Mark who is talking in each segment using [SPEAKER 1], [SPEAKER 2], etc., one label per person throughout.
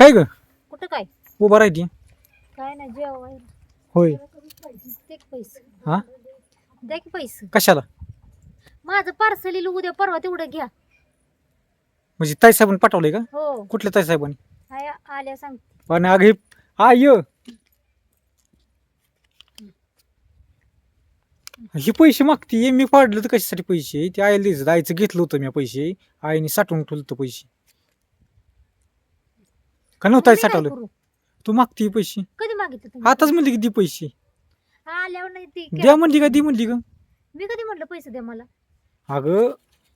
[SPEAKER 1] काय ग?
[SPEAKER 2] कुठं काय?
[SPEAKER 1] उभा राहिली
[SPEAKER 2] काय नाही
[SPEAKER 1] होय.
[SPEAKER 2] दे की पैसे.
[SPEAKER 1] हा?
[SPEAKER 2] द्या की पैसे.
[SPEAKER 1] कशाला?
[SPEAKER 2] माझं पार्सल येईल उद्या परवा तेवढं घ्या.
[SPEAKER 1] म्हणजे ताई साहेबांनी पाठवलंय का?
[SPEAKER 2] हो.
[SPEAKER 1] कुठल्या ताई साहेबांनी?
[SPEAKER 2] आया आल्या सांग
[SPEAKER 1] आणि अगं आय हे पैसे मागती मी पाडलं तर कशासाठी पैसे? ते आईला द्यायचं आईचं घेतलं होतं मी पैसे. आईने साठवून ठेवलं होतं पैसे. का नव्हतं
[SPEAKER 2] मी
[SPEAKER 1] साठवलं
[SPEAKER 2] करू?
[SPEAKER 1] तू मागती पैसे.
[SPEAKER 2] कधी मागितलं तुम्ही?
[SPEAKER 1] आताच म्हणली की दे पैसे.
[SPEAKER 2] आल्यावर नाही ती
[SPEAKER 1] द्या म्हणली का दी म्हणली का?
[SPEAKER 2] मी कधी म्हटलं पैसे द्या मला?
[SPEAKER 1] अगं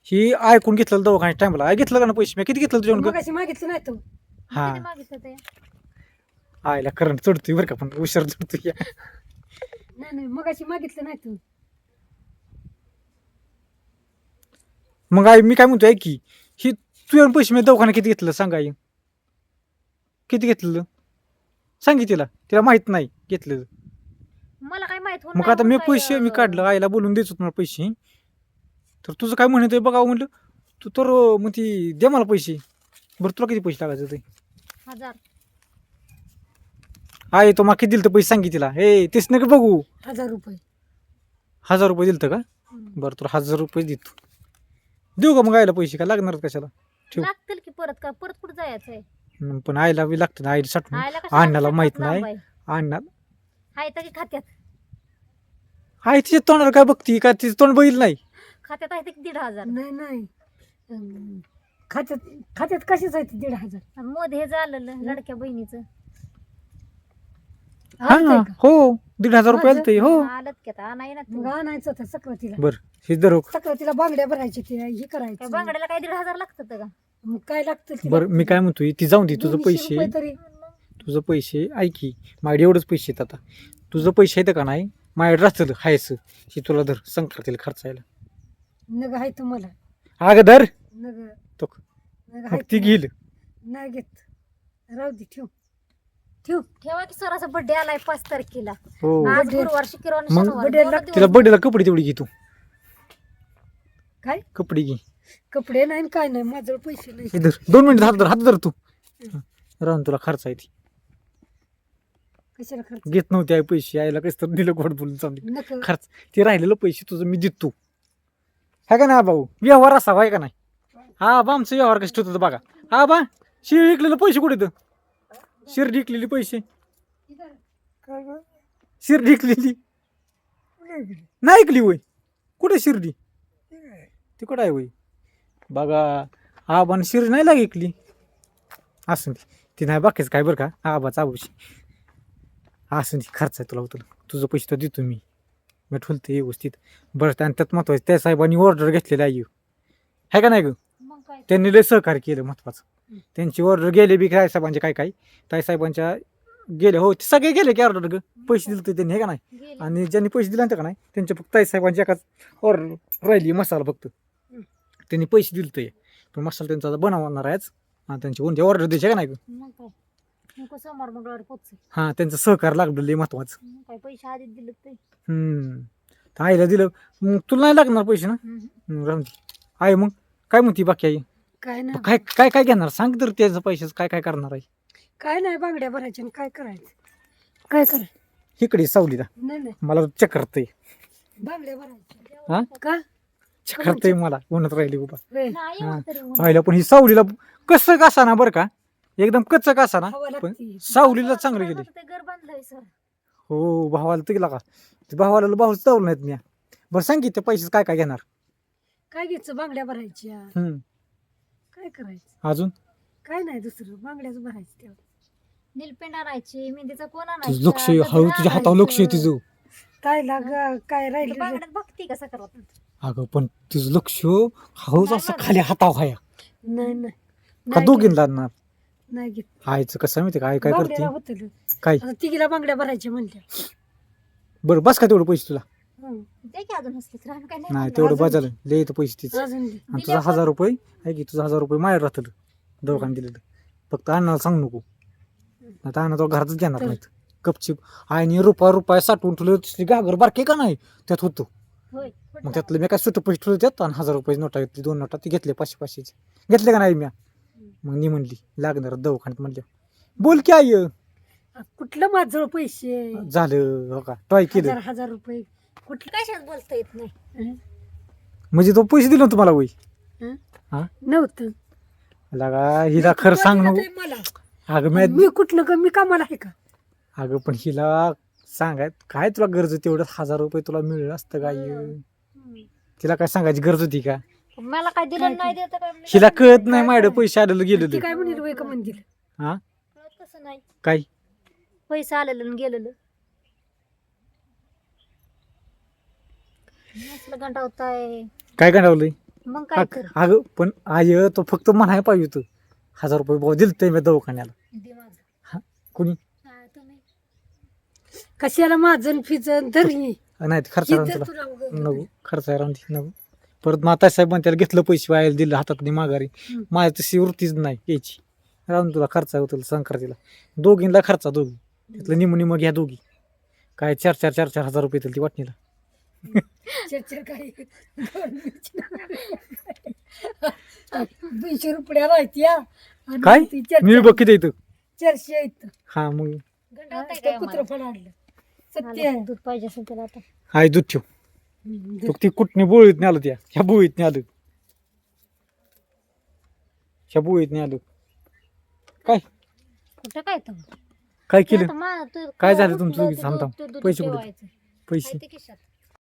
[SPEAKER 1] ही ऐकून घेतलं दवाखान्यात टाइमला घेतलं का ना पैसे? मी किती घेतलं तुझ्या
[SPEAKER 3] मग मागितलं नाही तू.
[SPEAKER 1] हा.
[SPEAKER 2] कधी मागितलं ते?
[SPEAKER 1] आईला करंट चढतोय बरं का पण हुशार चढतोय.
[SPEAKER 3] नाही नाही मग अशी मागितलं नाही तू.
[SPEAKER 1] मग आई मी काय म्हणतोय ऐक की ही तुझ्या पैसे मी दवाखान्यात किती घेतलं सांग आई. किती घेतलेलं? सांग की तिला. तिला माहीत नाही घेतलेलं.
[SPEAKER 2] मला काय माहीत होत
[SPEAKER 1] मग
[SPEAKER 2] नाही
[SPEAKER 1] आता मी
[SPEAKER 2] म्हणून काय,
[SPEAKER 1] पैसे मी
[SPEAKER 2] अं,
[SPEAKER 1] काढलं आईला बोलून देत होतो मला पैसे. तर तुझं काय म्हणत आहे बघावं म्हटलं तू तर अं, मग ती दे मला पैसे. बरं तुला किती पैसे टाकायचे ते
[SPEAKER 2] हजार.
[SPEAKER 1] आई तो मला किती दिलं तर पैसे सांगी तिला. हे तेच नका बघू.
[SPEAKER 3] हजार रुपये.
[SPEAKER 1] हजार रुपये दिलं का?
[SPEAKER 2] हम्म.
[SPEAKER 1] बरं तुला हजार रुपये देतो. देऊ का मग आईला पैसे? काय लागणार कशाला? ठेव.
[SPEAKER 2] लागतील की परत का? परत कुठं जायचं
[SPEAKER 1] पण आईला बी लागतं ना आईला साठवून.
[SPEAKER 2] आयला
[SPEAKER 1] अण्णाला माहीत
[SPEAKER 2] लांब
[SPEAKER 1] नाही.
[SPEAKER 2] आहे?
[SPEAKER 1] अण्णा
[SPEAKER 2] हाय तर की खात्यात?
[SPEAKER 1] आई तिच्या तोंडाला काय बघती? का तिचं तोंड बघितलं नाही?
[SPEAKER 2] खात्यात आहे ते की दीड हजार?
[SPEAKER 3] नाही नाही. अं, खात्यात खात्यात कशाच आहे ते दीड हजार?
[SPEAKER 2] मध्ये हे झालं लडक्या बहिणीचं.
[SPEAKER 1] हा? हो दीड हजार रुपये आलते हो.
[SPEAKER 2] आलत की आता. नाही ना
[SPEAKER 3] मग आणायचं होतं सक्रातीला.
[SPEAKER 1] बर हे. दर
[SPEAKER 3] सक्रातीला बांगड्या भरायची ते हे
[SPEAKER 2] काय
[SPEAKER 3] करायचं
[SPEAKER 2] बांगड्याला काय दीड हजार लागतात का?
[SPEAKER 3] मग काय लागतं तिला?
[SPEAKER 1] बर मी काय म्हणतोय ती जाऊन दे तुझं
[SPEAKER 3] दोनशे
[SPEAKER 1] पैसे.
[SPEAKER 3] रुपये तरी.
[SPEAKER 1] तुझं पैसे ऐकी माझ्या एवढंच पैसे आहेत आता. तुझं पैसे आहेत का नाही? माझ्याकडे राहतं हायचं हे तुला धर संक्रांतीला खर्चायला.
[SPEAKER 3] नग आहे तुम्हाला.
[SPEAKER 1] अगं धर.
[SPEAKER 3] नग.
[SPEAKER 1] तो
[SPEAKER 3] नग
[SPEAKER 1] मग ती. घेईल.
[SPEAKER 3] नाही घेत. राहू दे ठेव. ठेव.
[SPEAKER 2] ठेवा की सराचा बर्थडे आलाय पाच तारखेला.
[SPEAKER 1] हो.
[SPEAKER 2] आज
[SPEAKER 3] Birthday.
[SPEAKER 2] गुरुवार शुक्रवार
[SPEAKER 1] मग
[SPEAKER 2] शनिवार.
[SPEAKER 3] birthday
[SPEAKER 2] दोन
[SPEAKER 3] ला
[SPEAKER 2] दिवस
[SPEAKER 1] तिला बर्थडेला कपडे तेवढी घे तू.
[SPEAKER 3] काय?
[SPEAKER 1] कपडे घे.
[SPEAKER 3] कपडे नाही काय नाही माझ्याजवळ पैसे नाही
[SPEAKER 1] दोन मिनिट हात धर हात धर तू. राहून तुला खर्च आहे ती.
[SPEAKER 3] कशाला खर्च?
[SPEAKER 1] घेत नव्हते आई पैसे. आईला कसं तर दिलं गोड बोलून
[SPEAKER 3] नक
[SPEAKER 1] खर्च. ते राहिलेलं पैसे तुझं मी देतो. है का नाही भाऊ? व्यवहार असावा आहे का नाही? हा बा आमचं व्यवहार कसं ठेवतो बघा. हा बा शिर विकलेले पैसे कुठे तर शिर विकलेली पैसे.
[SPEAKER 3] काय गं?
[SPEAKER 1] शिर विकलेली नाही ऐकली होय. कुठे शिर्डी ती कुठं आहे होय. बघा आबान शिर नाही लाग ऐकली. असं ती ती नाही बाकीच काय बरं का? आबाच आबूशी. असं ती खर्च आहे तुला होतं तुझं पैसे तर देतो मी. मी ठुलते व्यवस्थित. बरं आणि त्यात महत्वाचं त्या साहेबांनी ऑर्डर घेतलेली आहे. आहे का नाही ग?
[SPEAKER 2] मग काय?
[SPEAKER 1] त्यांनी लय सहकार्य केलं महत्वाचं. त्यांची ऑर्डर गेले बी काय साहेबांचे काय काय. ताई साहेबांच्या गेले हो ते सगळे गेले की ऑर्डर ग. पैसे दिले त्यांनी हे का नाही? आणि ज्यांनी पैसे दिले नव्हते का नाही त्यांच्या फक्त ताई साहेबांची एकाच ऑर्डर राहिली मसाला फक्त. त्यांनी पैसे दिले ते पण मसाला त्यांचा आता बनवणार आहेच आणि त्यांची कोणती ऑर्डर द्यायची का नाही ग?
[SPEAKER 2] मग काय. नको सोमवार मंगळवार पोच
[SPEAKER 1] हां त्यांचं सहकार लागलं लय महत्वाचं.
[SPEAKER 2] मग काय पैसे आधीच दिले ते.
[SPEAKER 1] हम्म. तर आईला दिलं मग तुला नाही लागणार पैसे ना?
[SPEAKER 2] हम्म.
[SPEAKER 1] हम्म, राहून दे. आई मग काय म्हणती बाकी आई?
[SPEAKER 3] काय नाही
[SPEAKER 1] काय काय काय घेणार? सांग तर त्याचं पैशाचं काय काय करणार आहे.
[SPEAKER 3] काय नाही बांगड्या भरायच्या आणि काय करायचं? काय करायचं
[SPEAKER 1] इकडे सावलीला.
[SPEAKER 3] नाही नाही.
[SPEAKER 1] मला चक्करतय
[SPEAKER 3] बांगड्या भरायच्या.
[SPEAKER 1] हा?
[SPEAKER 3] का?
[SPEAKER 1] मला. उन्हात राहिली उभा
[SPEAKER 3] होय.
[SPEAKER 2] नाही
[SPEAKER 1] हा. पाहिलं पण ही सावलीला कसं कसा ना बरं का? एकदम कच्च कसा ना
[SPEAKER 3] हवा
[SPEAKER 1] पण
[SPEAKER 3] लागती.
[SPEAKER 1] सावलीला चांगलं गेले.
[SPEAKER 2] ते घर बांधलंय सर.
[SPEAKER 1] हो भावाला तर गेला का? ते भावाला भाऊच चावलं नाहीत मी बरं सांग की ते पैसे काय काय घेणार?
[SPEAKER 3] काय घ्यायचं? बांगड्या भरायच्या.
[SPEAKER 1] हम्म.
[SPEAKER 3] काय करायचं?
[SPEAKER 1] अजून?
[SPEAKER 3] काय नाही दुसरं बांगड्याच भरायचं तेवढं.
[SPEAKER 2] नीलपेंड आणायची मेहंदीचा कोण
[SPEAKER 1] तुझं लक्ष हळू तुझ्या हातावर लक्ष आहे तुझं.
[SPEAKER 3] काय लाग काय राहिलं
[SPEAKER 2] बांगड्यात बघती कसं करत
[SPEAKER 1] अगं पण तुझं लक्ष हळूच असं खाली हातावर हाया
[SPEAKER 3] नाही नाही.
[SPEAKER 1] का
[SPEAKER 3] नाही
[SPEAKER 1] दोघीन
[SPEAKER 3] घेत,
[SPEAKER 1] लागणार
[SPEAKER 3] नाही घेत.
[SPEAKER 1] आईचं कसं माहिती काय काय करते?
[SPEAKER 3] बांगड्याला होतं
[SPEAKER 1] काय?
[SPEAKER 3] आता तिघीला बांगड्या भरायच्या म्हणल्या.
[SPEAKER 1] बरं बस का तेवढं पैसे तुला?
[SPEAKER 3] हं.
[SPEAKER 2] दे की अजून हसली तर. आम्ही काय नाही
[SPEAKER 1] नाही. तेवढं बाजारलं लय येतं पैसे तिचं.
[SPEAKER 3] अजून दे.
[SPEAKER 1] आणि तुझा हजार रुपये आहे की तुझा हजार रुपये माहेर राहतं दवाखान्यात दिलेलं. फक्त अण्णाला सांग नको. आता अण्णा तो घरातच घेणार
[SPEAKER 3] तर-
[SPEAKER 1] नाहीत. गपचिप. आईने रुपया रुपया साठवून ठेवलं तिसरी गागर बारके का नाही? त्यात होतो.
[SPEAKER 2] होय
[SPEAKER 1] मग त्यातलं मी काय सुट पैसे ठेवले त्यात? आणि हजार रुपये नोटा घेतली दोन नोटा. ती घेतले पाचशे पाचशेचे. घेतले का नाही म्या मग नी म्हणली लागणार दवाखान्यात म्हणले. बोल की आई.
[SPEAKER 3] कुठलं माझं पैसे?
[SPEAKER 1] झालं हो का. टॉय केलं.
[SPEAKER 3] हजार हजार रुपये. कुठलं
[SPEAKER 2] कशात बोलता येत नाही?
[SPEAKER 1] म्हणजे तो पैसे दिले ना तुम्हाला वय
[SPEAKER 3] हं? नव्हतं.
[SPEAKER 1] लगा हिला खरं सांग
[SPEAKER 3] तुला
[SPEAKER 1] नको
[SPEAKER 3] मला.
[SPEAKER 1] अगं मी
[SPEAKER 3] मी कुठलं का मी कामाला आहे का?
[SPEAKER 1] अगं पण हिला सांगाय काय तुला गरज होती? एवढं हजार रुपये तुला मिळलं असतं का आई? तिला काय सांगायची गरज होती का?
[SPEAKER 2] मला काय
[SPEAKER 3] काय
[SPEAKER 2] दिलं नाही देत काय
[SPEAKER 1] हिला
[SPEAKER 2] काय
[SPEAKER 1] कळत नाही माझ्या पैसे आलेलं
[SPEAKER 3] ती
[SPEAKER 1] गेलेलं
[SPEAKER 3] काय म्हणेल वय का म्हणतील?
[SPEAKER 1] हा?
[SPEAKER 2] कळत कसं नाही.
[SPEAKER 1] काय?
[SPEAKER 2] पैसा आलेलं आणि गेलेलं.
[SPEAKER 1] काय गांडावलंय
[SPEAKER 2] मग काय
[SPEAKER 1] अग-
[SPEAKER 2] कर?
[SPEAKER 1] अगं पण आय तो फक्त म्हणाय पाहिजे होतं. हजार रुपये भाऊ दिलते मी दवाखान्याला. हा कुणी?
[SPEAKER 2] हा, तुम्ही.
[SPEAKER 3] कशाला माझं फिजन धरली
[SPEAKER 1] नाही ते खर्च राहून
[SPEAKER 3] इथं
[SPEAKER 1] तुला. नको खर्च राहून दे नको. परत माता साहेब त्याला घेतलं पैसे वायाला दिलं हातात माघारी.
[SPEAKER 3] हम्म.
[SPEAKER 1] माझ्या तशी वृत्तीच नाही यायची राहून तुला खर्च होतो संक्रांतीला. दोघींना खर्चा दोघी. त्यातलं निम निम घ्या दोघी. काय चार चार चार चार हजार रुपये येतील ती वाटणीला.
[SPEAKER 3] दोनशे रुपया राहत्या
[SPEAKER 1] काय? मी बघ किती येतं
[SPEAKER 3] चर्चा येत
[SPEAKER 1] हा मग.
[SPEAKER 3] कुत्र आणलं सत्य आहे.
[SPEAKER 2] दूध पाहिजे असेल त्याला आता.
[SPEAKER 1] हाय दूध ठेव. तो कुठने बोळीत आलं त्या. ह्या बोळीत आलं. ह्या बोळीत आलं. काय?
[SPEAKER 2] कुठं काय तर
[SPEAKER 1] काय केलं? काय झालं तुमचं?
[SPEAKER 2] ते
[SPEAKER 1] थांब,
[SPEAKER 2] दूध-
[SPEAKER 1] थांब.
[SPEAKER 2] ते दूध
[SPEAKER 1] पैसे कुठे? पैसे.
[SPEAKER 2] खिशात.